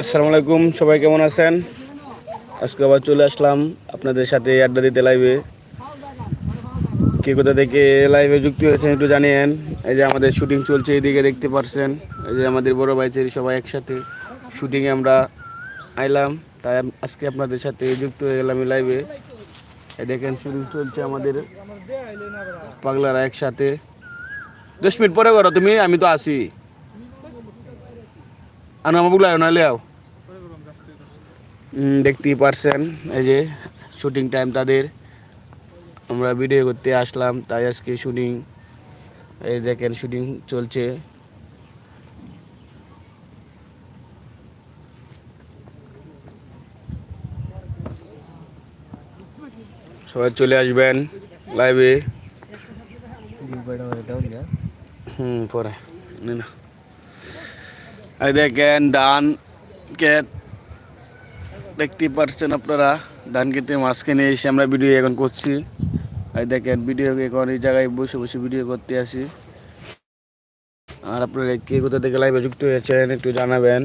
আসসালামু আলাইকুম, সবাই কেমন আছেন? আজকে আবার চলে আসলাম আপনাদের সাথে আড্ডা দিতে লাইভে কে কোথা থেকে লাইভে যুক্ত হয়েছেন একটু জানিয়েন। এই যে আমাদের শুটিং চলছে এইদিকে দেখতে পারছেন। এই যে আমাদের বড় ভাই সবাই একসাথে শুটিংয়ে আমরা আইলাম। তাই আজকে আপনাদের সাথে যুক্ত হয়ে গেলাম লাইভে দেখেন শুটিং চলছে আমাদের পাগলারা একসাথে। দশ মিনিট পরে করো, তুমি, আমি তো আসি আর আমার বুগলা না লেও দেখতেই পারছেন, এই যে শুটিং টাইম তাদের। আমরা ভিডিও করতে আসলাম, তাই আজকে শুটিং এই দেখেন শুটিং চলছে। সবাই চলে আসবেন লাইভে পরে নে দেখেন ধান ক্ষেত দেখতে পাচ্ছেন আপনারা ধান খেতে মাঝখানে এসে আমরা ভিডিও এখন করছি এই দেখেন ভিডিও এখন এই জায়গায় বসে বসে ভিডিও করতে আসি আর আপনারা কে কোথা থেকে লাইভে যুক্ত হয়েছেন একটু জানাবেন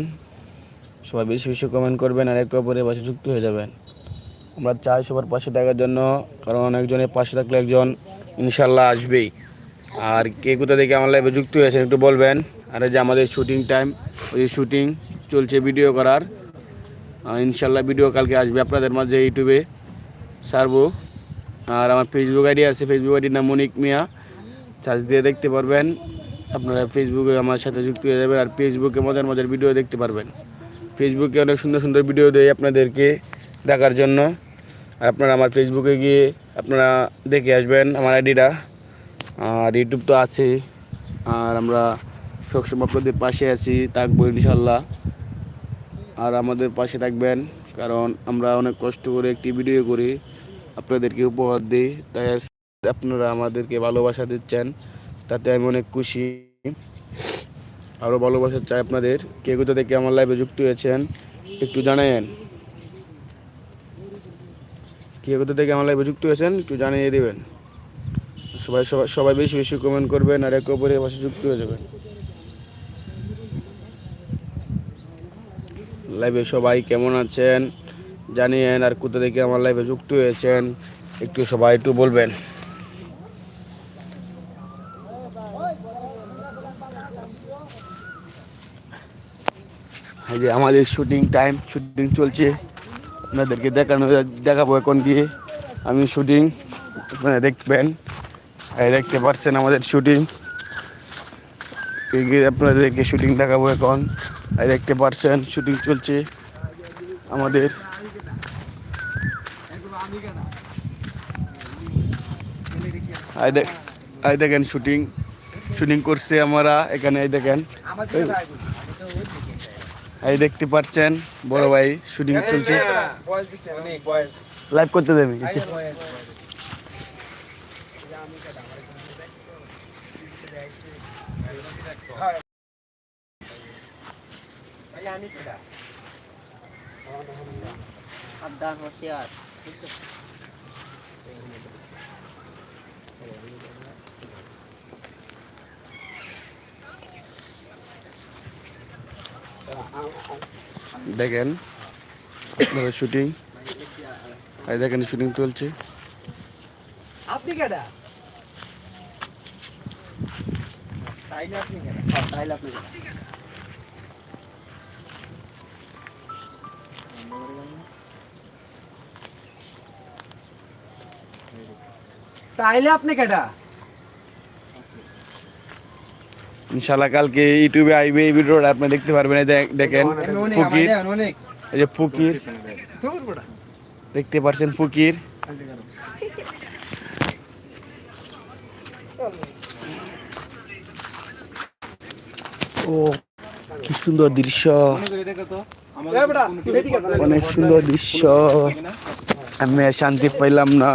সবাই বেশি বেশি কমেন্ট করবেন আর একে অপরের পাশে যুক্ত হয়ে যাবেন আমরা চাই সবার পাশে থাকার জন্য, কারণ একজনের পাশে থাকলে একজন ইনশাল্লাহ আসবেই। আর কে কোথা থেকে আমার লাইভে যুক্ত হয়েছেন একটু বলবেন? আর যে আমাদের শুটিং টাইম ওই শুটিং চলছে ভিডিও করার। ইনশাল্লাহ ভিডিও কালকে আসবে আপনাদের মাঝে ইউটিউবে। সারবো আর আমার ফেসবুক আইডি আছে ফেসবুক আইডির নাম মনিক মিয়া। চার্জ দিয়ে দেখতে পারবেন। আপনারা ফেসবুকে আমার সাথে যুক্ত হয়ে যাবেন আর ফেসবুকে মজার মজার ভিডিও দেখতে পারবেন। ফেসবুকে অনেক সুন্দর সুন্দর ভিডিও দেয় আপনাদেরকে দেখার জন্য। আর আপনারা আমার ফেসবুকে গিয়ে আপনারা দেখে আসবেন আমার আইডিটা আর ইউটিউব তো আছে। আর আমরা সবসময় পাশে আছি, থাকব ইনশাল্লাহ। আর আমাদের পাশে থাকবেন, কারণ আমরা অনেক কষ্ট করে একটি ভিডিও করি, আপনাদেরকে উপহার দিই। তাই আপনারা আমাদেরকে ভালোবাসা দিচ্ছেন, তাতে আমি অনেক খুশি। আরও ভালোবাসা চাই আপনাদের। কে কোথা থেকে আমার লাইভে যুক্ত হয়েছেন, একটু জানায়েন। কে কোথা থেকে আমার লাইভে যুক্ত হয়েছেন, একটু জানিয়ে দেবেন। সবাই সবাই সবাই বেশি বেশি কমেন্ট করবেন আর একে অপরের পাশে যুক্ত হয়ে যাবেন। লাইভে সবাই কেমন আছেন? জানিয়েন আর কোথা থেকে আমার লাইভে যুক্ত হয়েছেন? একটু সবাই একটু বলবেন। যে আমাদের শুটিং টাইম শুটিং চলছে। আপনাদেরকে দেখানো, দেখাবো এখন গিয়ে। আমি শুটিং দেখবেন। এই দেখতে পাচ্ছেন আমাদের শুটিং আপনাদেরকে শুটিং দেখাবো এখন। এই দেখতে পাচ্ছেন শুটিং চলছে আমাদের। এই দেখেন শুটিং শুটিং করছে আমরা এখানে এই দেখেন। এই দেখতে পাচ্ছেন বড় ভাই শুটিং চলছে। লাইভ করতে দেবে সাবধান হোশিয়ার। দেখেন আপনাদের শুটিং এই দেখেন শুটিং চলছে আপনি কেডা? তাইলে আপনি কেডা? হ্যাঁ, তাইলে আপনি কেডা? তাইলে আপনি কেডা? ইনশাল্লাহ কালকে ইউটিউবে আইবে এই ভিডিওটা আপনি দেখতে পারবেন দেখ- দেখেন। ফকির। এই যে ফকির। দেখতে পারছেন ফকির। ও কি সুন্দর দৃশ্য। অনেক সুন্দর দৃশ্য। আমি শান্তি পাইলাম না।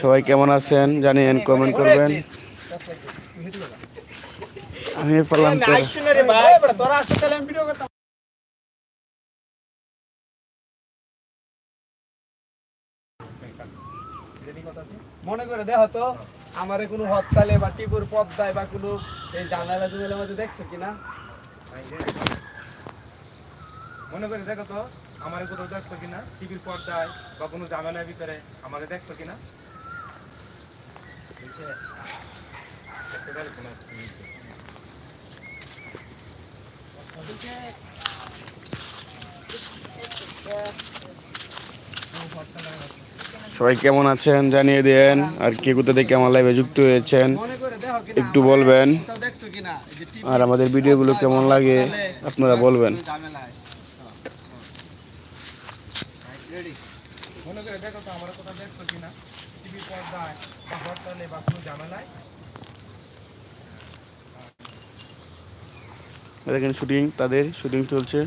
সবাই কেমন আছেন জানিয়েন কমেন্ট করবেন। আমি পারলাম মনে করে দেখো তো, আমার কোনো হরতালে বা টিপুর পদ্মায় বা কোনো এই জানালা জুমেলার মধ্যে দেখছ কিনা মনে করে দেখো তো, আমার কোথাও দেখছ কিনা টিভির পর্দায় বা কোনো ঝামেলার ভিতরে আমাকে দেখছ কিনা? দেখতে গেলে কোনো নিচে। সবাই কেমন আছেন জানিয়ে দেন। আর কে কোথা থেকে আমার লাইভে যুক্ত হয়েছেন একটু বলবেন। আর আমাদের ভিডিওগুলো কেমন লাগে আপনারা বলবেন। দেখেন শুটিং তাদের শুটিং চলছে।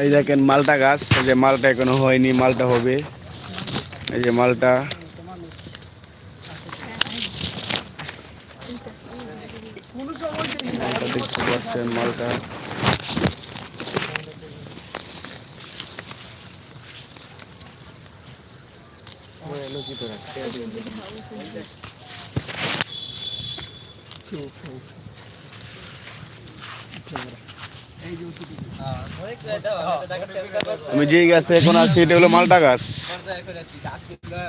এই দেখেন মালটা গাছ, এই যে মালটা এখনও হয়নি, মালটা হবে। এই যে মালটা। দেখতে পাচ্ছেন মালটা। আমি যে গাছে এখন আছি এটা হলো মালটা গাছ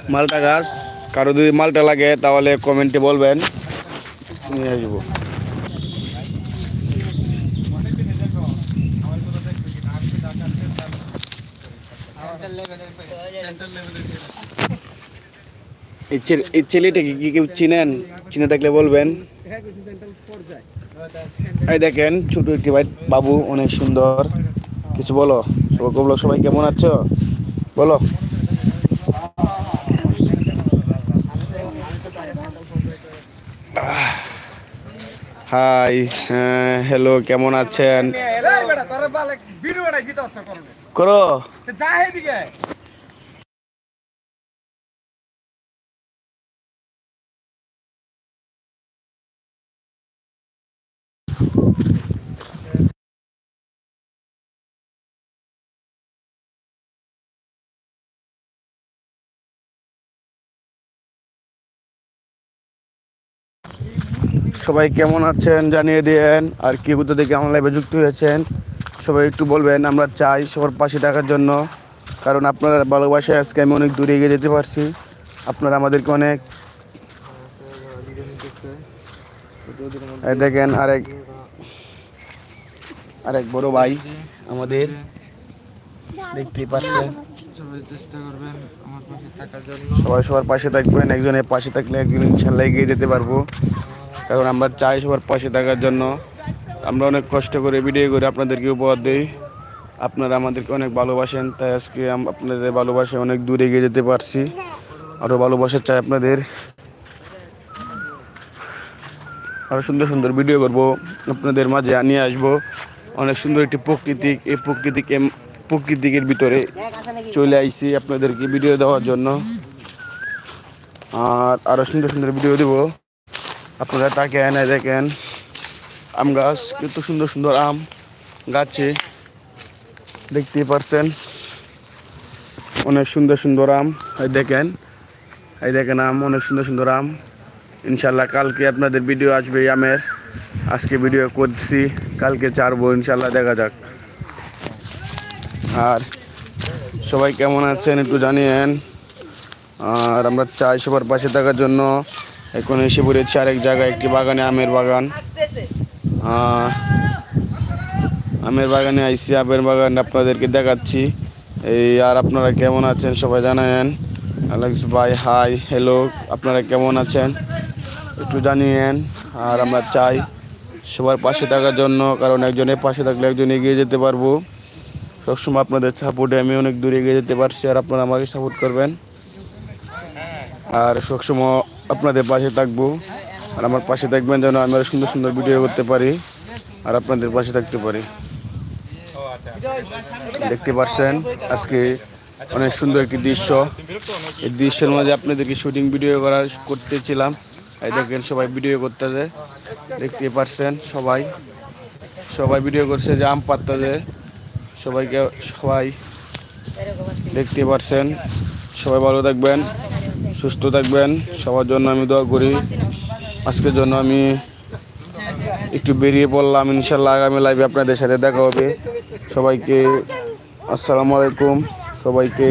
মালটা গাছ কারও যদি মালটা লাগে তাহলে কমেন্টে বলবেন নিয়ে আসব মনে করে দেখো আমার কোথাও দেখছ কিনা আমি তো ঢাকার সেন্টার এই ছেলে এই ছেলেটাকে কি কেউ চিনেন? চিনে থাকলে বলবেন। এই দেখেন ছোট একটি ভাই বাবু অনেক সুন্দর। কিছু বলো সবাই সবাই কেমন আছো? বলো। হাই হ্যালো কেমন আছেন? করো। সবাই কেমন আছেন জানিয়ে দেন আর কি কোথা থেকে আমার লাইভে যুক্ত হয়েছেন? সবাই একটু বলবেন, আমরা চাই সবার পাশে থাকার জন্য, কারণ আপনারা ভালোবাসায় আজকে আমি অনেক দূরে এগিয়ে যেতে পারছি। আপনারা আমাদেরকে অনেক দেখেন, আরেক আরেক বড় ভাই আমাদের। দেখতেই পাচ্ছেন। সবাই চেষ্টা করবেন আমার পাশে থাকার জন্য। সবাই সবার পাশে থাকবেন একজনের পাশে থাকলে একজন ইনশাল্লাহ এগিয়ে যেতে পারব। কারণ আমরা চাই সবার পাশে থাকার জন্য। আমরা অনেক কষ্ট করে ভিডিও করে আপনাদেরকে উপহার দিই। আপনারা আমাদেরকে অনেক ভালোবাসেন তাই আজকে আপনাদের ভালোবাসে অনেক দূরে এগিয়ে যেতে পারছি। আরও ভালোবাসা চাই আপনাদের। আরও সুন্দর সুন্দর ভিডিও করব আপনাদের মাঝে নিয়ে আসব। অনেক সুন্দর একটি প্রকৃতিক এই প্রকৃতিকে প্রকৃতিকের ভিতরে চলে আইছি আপনাদেরকে ভিডিও দেওয়ার জন্য। আর আরও সুন্দর সুন্দর ভিডিও দেবো। আপনারা তাকে এনে দেখেন, আম গাছ, কত সুন্দর সুন্দর আম গাছে। দেখতেই পারছেন, অনেক সুন্দর সুন্দর আম, এই দেখেন এই দেখেন আম, অনেক সুন্দর সুন্দর আম। ইনশাল্লাহ কালকে আপনাদের ভিডিও আসবে আমের। আজকে ভিডিও করছি, কালকে চারবো ইনশাল্লাহ দেখা যাক। আর সবাই কেমন আছেন একটু জানিয়েন। আর আমরা চাই সবার পাশে থাকার জন্য। এখন এসে পড়েছি আরেক জায়গায়, একটি বাগানে, আমের বাগান। আমের বাগানে আইসি, আমের বাগান আপনাদেরকে দেখাচ্ছি। এই, আর আপনারা কেমন আছেন সবাই জানায়েন। আলেক্স ভাই, হাই, হ্যালো, আপনারা কেমন আছেন? একটু জানিয়েন। আর আমরা চাই সবার পাশে থাকার জন্য, কারণ একজনের পাশে থাকলে একজন এগিয়ে যেতে পারব। সবসময় আপনাদের সাপোর্টে আমি অনেক দূরে এগিয়ে যেতে পারছি, আর আপনারা আমাকে সাপোর্ট করবেন। আর সবসময় আপনাদের পাশে থাকব, আর আমার পাশে থাকবেন যেন আমি আরও সুন্দর সুন্দর ভিডিও করতে পারি, আর আপনাদের পাশে থাকতে পারি। দেখতে পাচ্ছেন, আজকে অনেক সুন্দর একটি দৃশ্য। এই দৃশ্যের মাঝে আপনাদেরকে শুটিং ভিডিও করা করতেছিলাম। এই দেখেন সবাই ভিডিও করতেছে। দেখতে পারছেন সবাই। সবাই ভিডিও করছে যে আম পাত্তাছে সবাইকে সবাই দেখতে পারছেন। সবাই ভালো থাকবেন, সুস্থ থাকবেন। সবার জন্য আমি দোয়া করি। আজকের জন্য আমি একটু বেরিয়ে পড়লাম। ইনশাল্লাহ আগামী লাইভে আপনাদের সাথে দেখা হবে। সবাইকে আসসালামু আলাইকুম। সবাইকে